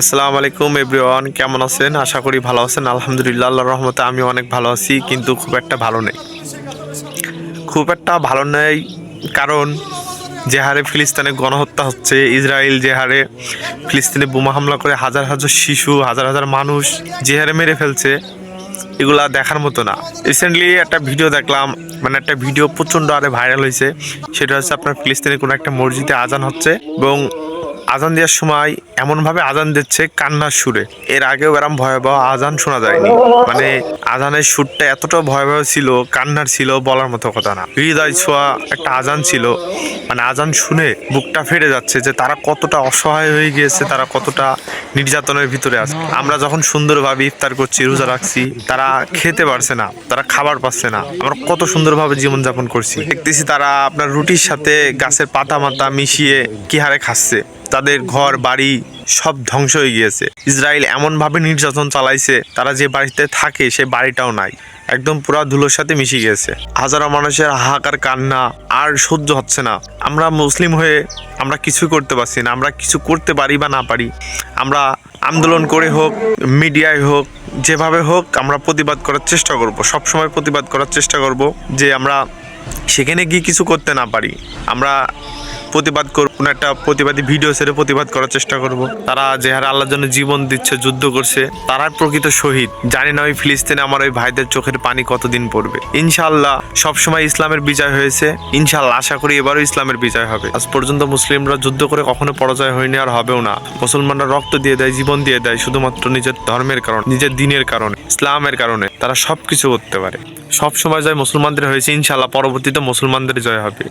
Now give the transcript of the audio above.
আসসালামু আলাইকুম, এভরিওয়ান। কেমন আছেন? আশা করি ভালো আছেন। আলহামদুলিল্লাহ, আল্লাহর রহমতে আমি অনেক ভালো আছি, কিন্তু খুব একটা ভালো নেই। খুব একটা ভালো নেই কারণ যে হারে ফিলিস্তিনে গণহত্যা হচ্ছে, ইসরায়েল যে হারে ফিলিস্তিনে বোমা হামলা করে হাজার হাজার শিশু, হাজার হাজার মানুষ যে হারে মেরে ফেলছে, এগুলা দেখার মতো না। রিসেন্টলি একটা ভিডিও দেখলাম মানে একটা ভিডিও প্রচণ্ড আরে ভাইরাল হয়েছে। সেটা হচ্ছে আপনার ফিলিস্তিনে কোনো একটা মসজিদে আজান হচ্ছে এবং আজান দেওয়ার সময় এমনভাবে আজান দিচ্ছে কান্নার সুরে। এর আগেও এরম ভয়াবহ আজান শোনা যায়নি। মানে আজানের সুরটা এতটা ভয়াবহ ছিল, কান্নার ছিল বলার মতো কথা না। হৃদয় ছোঁয়া একটা আজান ছিল। মানে আজান শুনে বুকটা ফেটে যাচ্ছে যে তারা কতটা অসহায় হয়ে গিয়েছে, তারা কতটা নির্যাতনের ভিতরে আছে। আমরা যখন সুন্দরভাবে ইফতার করছি, রোজা রাখছি, তারা খেতে পারছে না, তারা খাবার পাচ্ছে না। আমরা কত সুন্দরভাবে জীবনযাপন করছি। দেখতেছি তারা আপনার রুটির সাথে গাছের পাতা মাতা মিশিয়ে কি হারে খাচ্ছে। তাদের ঘর, বাড়ি সব ধ্বংস হয়ে গিয়েছে। ইসরায়েল এমনভাবে নির্যাতন চালাইছে, তারা যে বাড়িতে থাকে সে বাড়িটাও নাই। একদম পুরা ধুলোর সাথে মিশে গিয়েছে। হাজারো মানুষের হাহাকার, কান্না, আর সহ্য হচ্ছে না। আমরা মুসলিম হয়ে আমরা কিছু করতে পারছি না, আমরা কিছু করতে পারি বা না পারি। আমরা আন্দোলন করে হোক, মিডিয়ায় হোক, যেভাবে হোক, আমরা প্রতিবাদ করার চেষ্টা করব। সব সময় প্রতিবাদ করার চেষ্টা করব যে আমরা সেখানে গিয়ে কিছু করতে না পারি। আমরা প্রতিবাদ করব, কোনো একটা প্রতিবাদী ভিডিও ছেড়ে প্রতিবাদ করার চেষ্টা করব। তারা যে হারে আল্লাহর জন্য জীবন দিচ্ছে, যুদ্ধ করছে, তারাই প্রকৃত শহীদ। জানি না ওই ফিলিস্তিনে আমার ওই ভাইদের চোখের পানি কতদিন পড়বে। ইনশাল্লাহ সবসময় ইসলামের বিজয় হয়েছে। ইনশাল্লাহ আশা করি এবারও ইসলামের বিজয় হবে। আজ পর্যন্ত মুসলিমরা যুদ্ধ করে কখনো পরাজয় হয়নি আর হবেও না। মুসলমানরা রক্ত দিয়ে দেয়, জীবন দিয়ে দেয়, শুধুমাত্র নিজের ধর্মের কারণে, নিজের দিনের কারণে, ইসলামের কারণে। তারা সবকিছু করতে পারে। সব সময় জয় মুসলমানদের হয়েছে ইনশাল্লাহ পরবর্তীতে মুসলমানদের জয় হবে।